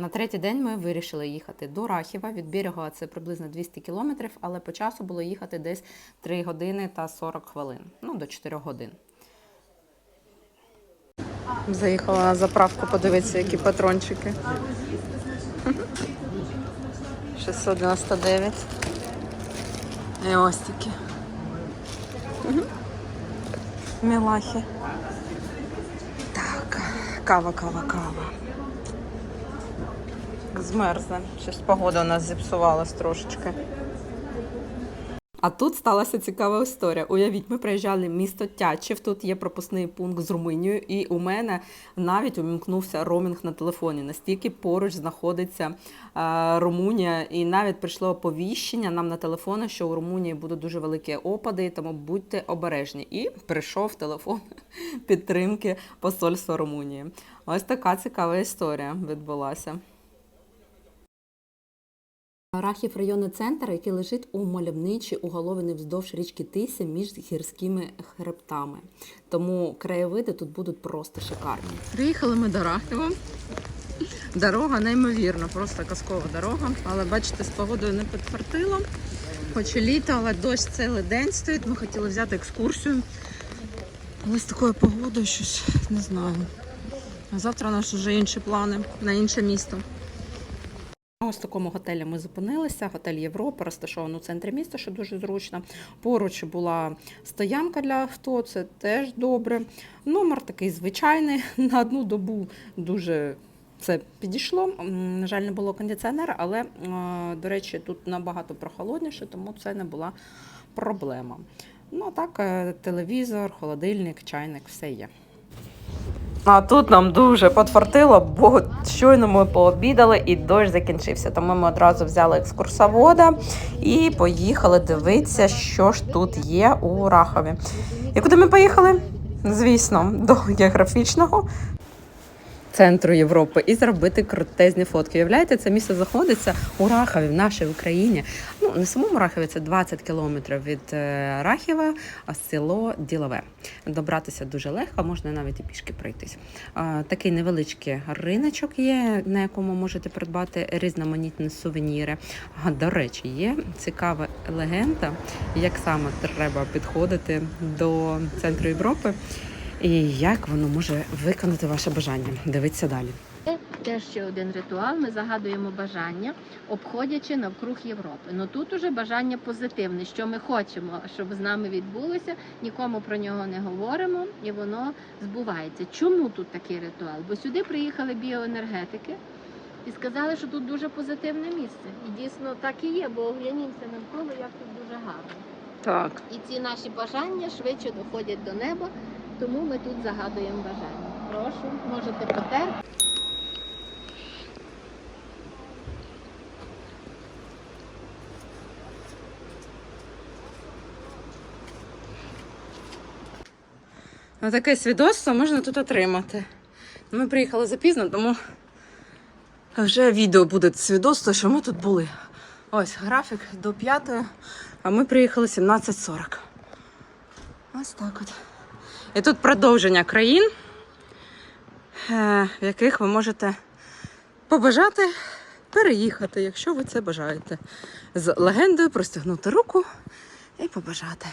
На третій день ми вирішили їхати до Рахіва. Від берега це приблизно 200 кілометрів, але по часу було їхати десь 3 години та 40 хвилин. Ну, до 4 годин. Заїхала на заправку, подивитися, які патрончики. 699. І ось такі. Мілахи. Так, кава, кава, кава. Змерзне. Щось погода у нас зіпсувалась трошечки. А тут сталася цікава історія. Уявіть, ми приїжджали в місто Тячів. Тут є пропускний пункт з Румунією, і у мене навіть увімкнувся роумінг на телефоні. Настільки поруч знаходиться е, Румунія, і навіть прийшло оповіщення нам на телефони, що у Румунії будуть дуже великі опади, тому будьте обережні. І прийшов телефон підтримки посольства Румунії. Ось така цікава історія відбулася. Рахів районний центр, який лежить у мальовничій уголовині вздовж річки Тисі між гірськими хребтами. Тому краєвиди тут будуть просто шикарні. Приїхали ми до Рахіва. Дорога неймовірна, просто казкова дорога. Але бачите, з погодою не підфартило. Хоч і літо, але дощ цілий день стоїть. Ми хотіли взяти екскурсію. Але з такою погодою щось не знаю. А завтра у нас вже інші плани на інше місто. Ось такому готелі ми зупинилися. Готель Європа розташований у центрі міста, що дуже зручно. Поруч була стоянка для авто, це теж добре. Номер такий звичайний. На одну добу дуже це підійшло. На жаль, не було кондиціонера, але, е, до речі, тут набагато прохолодніше, тому це не була проблема. Ну а так, е, телевізор, холодильник, чайник, все є. А тут нам дуже подфартило, бо щойно ми пообідали і дощ закінчився. Тому ми одразу взяли екскурсовода і поїхали дивитися, що ж тут є у Рахові. І куди ми поїхали? Звісно, до географічного центру Європи і зробити крутезні фотки. Уявляєте, це місто знаходиться у Рахові, в нашій Україні. Ну, не самому Рахові, це 20 кілометрів від е, Рахіва, а село Ділове. Добратися дуже легко, можна навіть і пішки пройтись. Такий невеличкий риночок є, на якому можете придбати різноманітні сувеніри. До речі, є цікава легенда, як саме треба підходити до центру Європи і як воно може виконати ваше бажання. Дивіться далі. Це теж ще один ритуал. Ми загадуємо бажання, обходячи навкруг Європи. Ну тут уже бажання позитивне, що ми хочемо, щоб з нами відбулося. Нікому про нього не говоримо, і воно збувається. Чому тут такий ритуал? Бо сюди приїхали біоенергетики і сказали, що тут дуже позитивне місце. І дійсно так і є, бо оглянімося навколо, як тут дуже гарно. Так. І ці наші бажання швидше доходять до неба, тому ми тут загадуємо бажання. Прошу, можете потерти. Ну, таке свідоцтво можна тут отримати. Ми приїхали запізно, тому вже відео буде свідоцтво, що ми тут були. Ось графік до п'ятої, а ми приїхали 17.40. Ось так от. І тут продовження країн, е, в яких ви можете побажати переїхати, якщо ви це бажаєте. З легендою простягнути руку і побажати.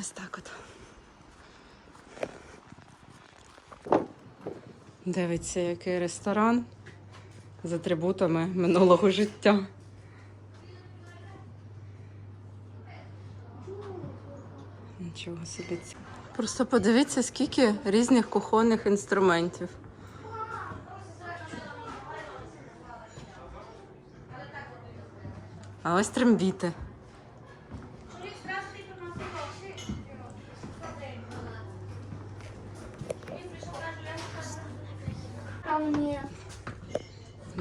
Ось так от. Дивиться, який ресторан з атрибутами минулого життя. Нічого собі. ці- Просто подивіться, скільки різних кухонних інструментів. А ось трембіти.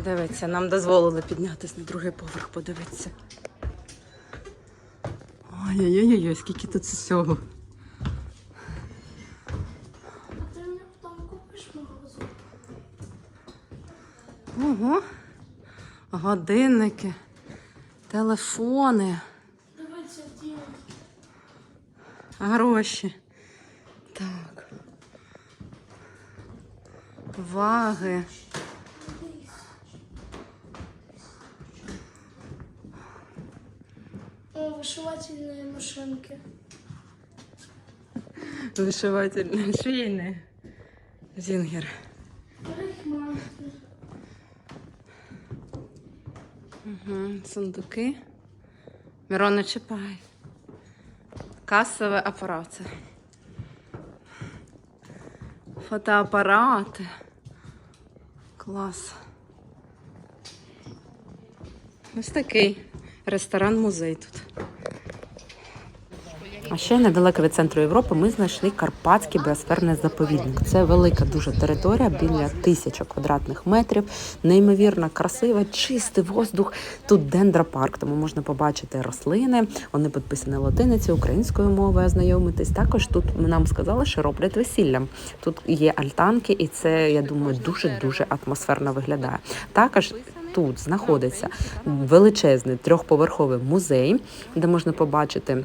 Дивіться, нам дозволили піднятися на другий поверх, подивитися. Ой-ой-ой, скільки тут всього. Ого, годинники, телефони. Гроші. Так. Ваги. О, вишивательні машинки. Вишивательні, Вишивательные швейные. Зінгер. Угу. Сундуки. Мирон, Чапай. чіпай. Касовий апарат. Фотоапарати. Клас. Ось такий ресторан-музей тут. А ще недалеко від центру Європи ми знайшли Карпатський біосферний заповідник. Це велика дуже територія біля тисячі квадратних метрів. Неймовірно красива, чистий воздух. Тут дендропарк, тому можна побачити рослини. Вони підписані латиницею, українською мовою ознайомитись. Також тут нам сказали, що роблять весілля. Тут є альтанки, і це я думаю дуже дуже атмосферно виглядає. Також тут знаходиться величезний трьохповерховий музей, де можна побачити.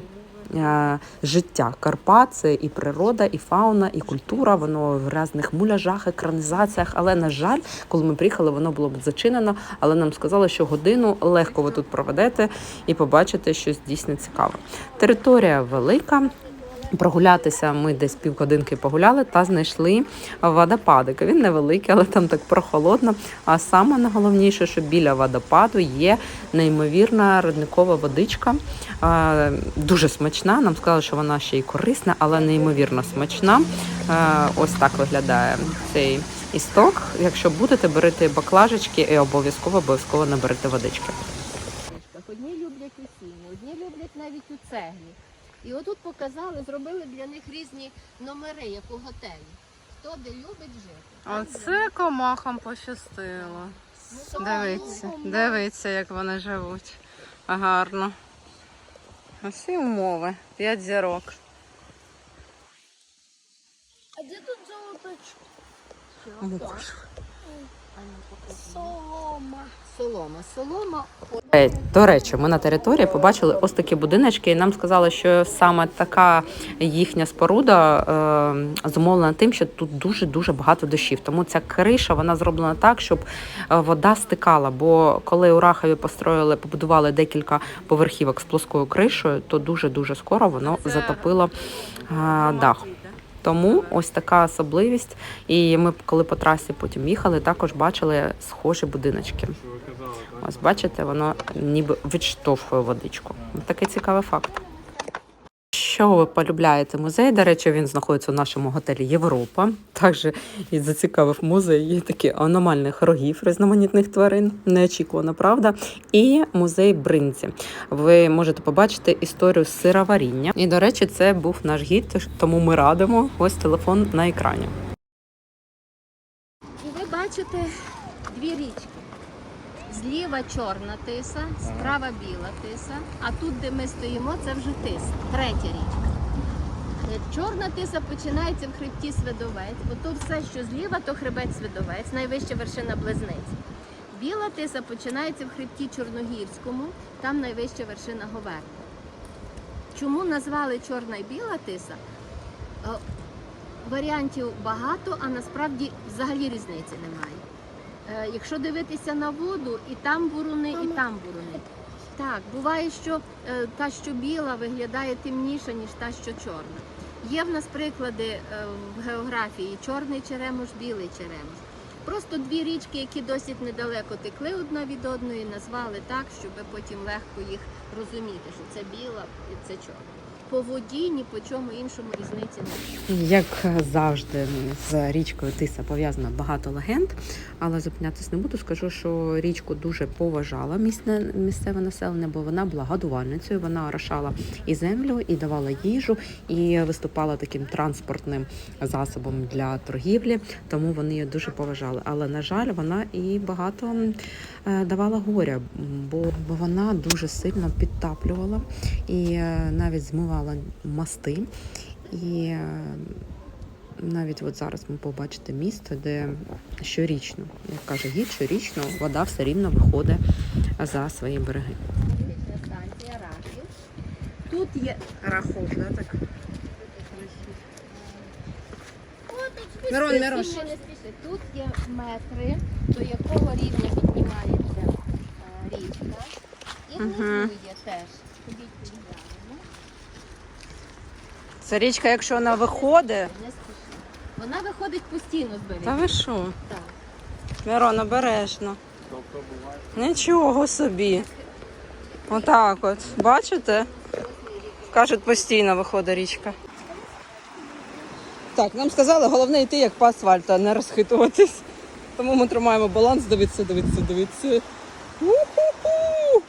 Е, Життя Карпат це і природа, і фауна, і культура. Воно в різних муляжах, екранізаціях. Але на жаль, коли ми приїхали, воно було б зачинено. Але нам сказали, що годину легко ви тут проведете і побачите щось дійсно цікаве. Територія велика. Прогулятися ми десь півгодинки погуляли та знайшли водопадик. Він невеликий, але там так прохолодно. А саме найголовніше, що біля водопаду є неймовірна родникова водичка. Дуже смачна. Нам сказали, що вона ще й корисна, але неймовірно смачна. Ось так виглядає цей істок. Якщо будете, берете баклажечки і обов'язково обов'язково наберете водички. Одні люблять у сіні, одні люблять навіть у цеглі. І отут показали, зробили для них різні номери, як у готелі. Хто де любить жити. Оце комахам пощастило. Ну, Дивіться, тому дивіться, як вони живуть. Гарно. Усі умови. П'ять зірок. А де тут золоточок? Солома. Солома. Солома Е, До речі, ми на території побачили ось такі будиночки, і нам сказали, що саме така їхня споруда е, зумовлена тим, що тут дуже дуже багато дощів. Тому ця криша вона зроблена так, щоб е, вода стикала. Бо коли у Рахові построїли, побудували декілька поверхівок з плоскою кришою, то дуже дуже скоро воно затопило е, дах. Тому ось така особливість. І ми, коли по трасі потім їхали, також бачили схожі будиночки. Ось бачите, воно ніби відштовхує водичку. Такий цікавий факт. Що ви полюбляєте музей? До речі, він знаходиться у нашому готелі Європа. Також і зацікавив музей. Є такі аномальних рогів різноманітних тварин, неочікувано, правда. І музей Бринці. Ви можете побачити історію сироваріння. І, до речі, це був наш гід, тому ми радимо. Ось телефон на екрані. І ви бачите дві річки. Зліва чорна тиса, справа біла тиса, а тут, де ми стоїмо, це вже тиса, третя річка. Чорна тиса починається в хребті Свидовець. Ото все, що зліва, то хребет Свидовець, найвища вершина Близнець. Біла тиса починається в хребті Чорногірському, там найвища вершина Говерка. Чому назвали чорна і біла тиса? Е, Варіантів багато, а насправді взагалі різниці немає. Е, Якщо дивитися на воду, і там буруни, і там буруни. Так, буває, що е, та, що біла, виглядає темніша, ніж та, що чорна. Є в нас приклади е, в географії чорний черемош, білий черемош. Просто дві річки, які досить недалеко текли одна від одної, назвали так, щоб потім легко їх розуміти, що це біла і це чорна. По воді ні по чому іншому різниці немає. Як завжди, з річкою Тиса пов'язано багато легенд, але зупинятись не буду. Скажу, що річку дуже поважала місне місцеве населення, бо вона була годувальницею. Вона орошала і землю, і давала їжу, і виступала таким транспортним засобом для торгівлі. Тому вони її дуже поважали. Але на жаль, вона і багато е, давала горя, бо вона дуже сильно підтаплювала і е, навіть змивала мости. І е, навіть от зараз ми побачите місто, де щорічно, як каже гід, щорічно вода все рівно виходить за свої береги. Тут є Рахов, да, так? Мирон, Мирон. Тут є метри, до якого рівня піднімається е, річка. І внизу є теж. Це річка, якщо вона виходить. Вона виходить постійно з берега. Та ви що? Так. Мирон, обережно. Нічого собі. Отак от. Бачите? Кажуть, постійно виходить річка. Так, нам сказали, головне йти як по асфальту, а не розхитуватись. Тому ми тримаємо баланс, дивіться, дивіться, дивіться. У-ху-ху!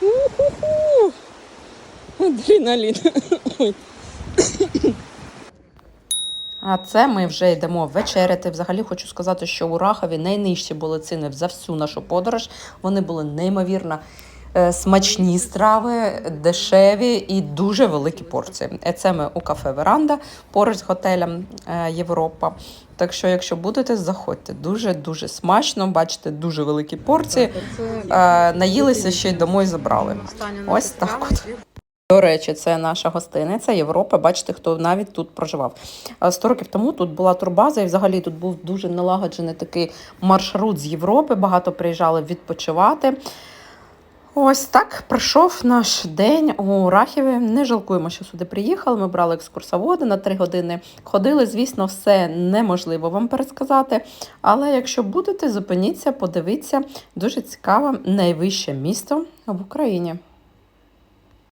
У-ху-ху! Адреналін. А це ми вже йдемо вечеряти. Взагалі хочу сказати, що у Рахові найнижчі були ціни за всю нашу подорож. Вони були неймовірно е, смачні страви, дешеві і дуже великі порції. Е, Це ми у кафе Веранда поруч з готелем е, Європа. Так що, якщо будете, заходьте. Дуже дуже смачно. Бачите, дуже великі порції. Наїлися ще й домой забрали. Ось так от. До речі, це наша гостиниця Європа. Бачите, хто навіть тут проживав. Сто років тому тут була турбаза, і взагалі тут був дуже налагоджений такий маршрут з Європи. Багато приїжджали відпочивати. Ось так пройшов наш день у Рахіві. Не жалкуємо, що сюди приїхали. Ми брали екскурсоводи на три години. Ходили, звісно, все неможливо вам пересказати. Але якщо будете, зупиніться, подивіться. Дуже цікаве найвище місто в Україні.